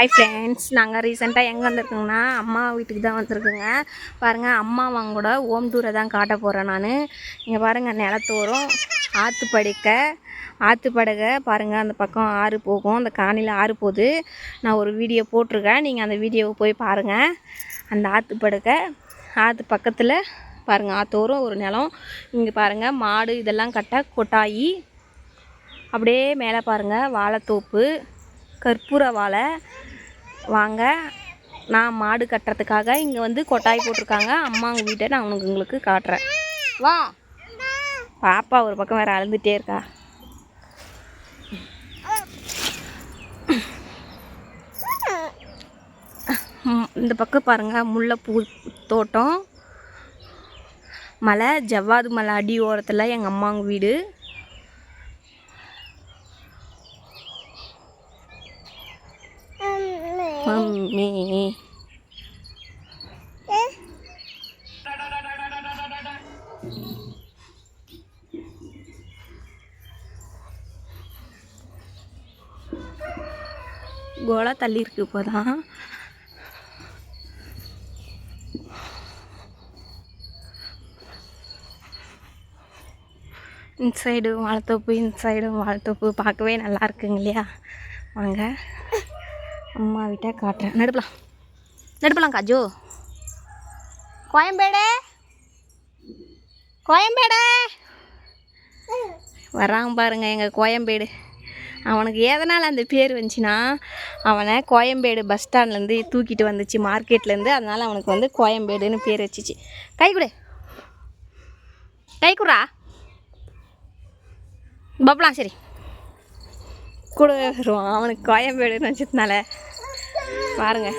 Hi friends நாங்கள் ரீசெண்டாக எங்கே வந்திருக்கோங்கன்னா அம்மா வீட்டுக்கு தான் வந்திருக்கோங்க. பாருங்கள் அம்மா அவங்களோட ஓம் தூரை தான் காட்ட போகிறேன் நான். இங்கே பாருங்கள் நிலத்தோறும் ஆற்று படுக்க ஆற்று படுகை பாருங்கள் அந்த பக்கம் ஆறு போகும். அந்த காணியில் ஆறு போகுது. நான் ஒரு வீடியோ போட்டிருக்கேன். நீங்கள் அந்த வீடியோவை போய் பாருங்கள் அந்த ஆற்று படுக்க ஆற்று பக்கத்தில் பாருங்கள் ஆற்றோறும் ஒரு நிலம். இங்கே பாருங்கள் மாடு இதெல்லாம் கட்ட கொட்டாயி. அப்படியே மேலே பாருங்கள் வாழைத்தோப்பு. கற்பூர வாழை வாங்க. நான் மாடு கட்டுறதுக்காக இங்கே வந்து கொட்டாய் போட்டிருக்காங்க. அம்மாங்க வீட்டை நான் உனக்கு உங்களுக்கு காட்டுறேன். வா. பாப்பா ஒரு பக்கம் வேறு அழுந்துகிட்டே இருக்கா. இந்த பக்கம் பாருங்கள் முல்லைப்பூ தோட்டம். மலை ஜவ்வாது மலை அடி ஓரத்தில் எங்கள் அம்மாங்க வீடு. மம்மி கோலா தள்ளி இருக்கு இப்போதான். இந்த சைடு வாழைத்தோப்பு இந்த சைடு வாழைத்தோப்பு பார்க்கவே நல்லா இருக்குங்க இல்லையா? வாங்க. அம்மா விட்ட காட்டுறேன். நடுப்பலாம். நடுப்பலாம் காஜு. கோயம்பேடு. கோயம்பேடு. வராங்க பாருங்க எங்கள் கோயம்பேடு. அவனுக்கு எதனால் அந்த பேர் வந்துச்சுன்னா அவனை கோயம்பேடு பஸ் ஸ்டாண்ட்லேருந்து தூக்கிட்டு வந்துச்சு மார்க்கெட்லேருந்து. அதனால் அவனுக்கு வந்து கோயம்பேடுன்னு பேர் வச்சுச்சு. கை கொடு. கை குடா பப்லாம் சரி. கூட வருவான் அவனுக்கு கோயம்பேடுன்னு வச்சதுனால பாருங்கள்